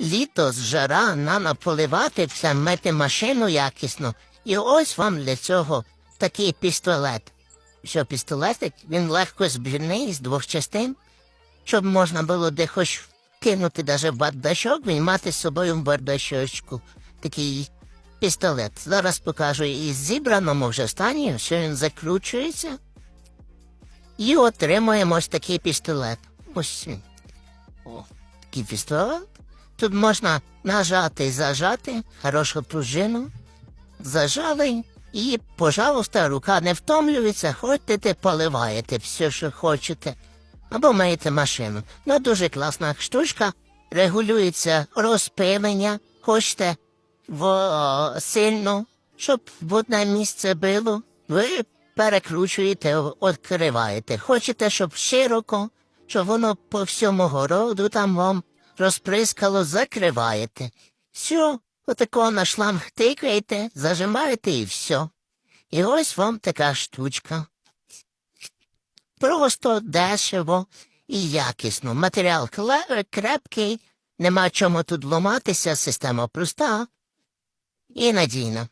літо з жара нано поливати все, мити машину якісно. І ось вам для цього такий пістолет. Що пістолетик, він легко збірний з двох частин, щоб можна було де хоч кинути даже в бардачок, він мати з собою в бардачочку. Такий пістолет. Зараз покажу і зібраному вже стані, що він закручується. І отримуємо ось такий пістолет. Ось. О, такий пістолет. Тут можна нажати і зажати, хорошу пружину. Зажали і, пожалуйста, рука не втомлюється, ходите, поливаєте все, що хочете. Або маєте машину. Ну, дуже класна штучка. Регулюється розпилення. Хочете в сильно, щоб в одне місце було. Ви перекручуєте, відкриваєте. Хочете, щоб широко, щоб воно по всьому городу там вам розприскало, закриваєте. Все, отако на шланг тикаєте, зажимаєте і все. І ось вам така штучка. Просто дешево і якісно. Матеріал крепкий, нема чому тут ломатися, система проста і надійна.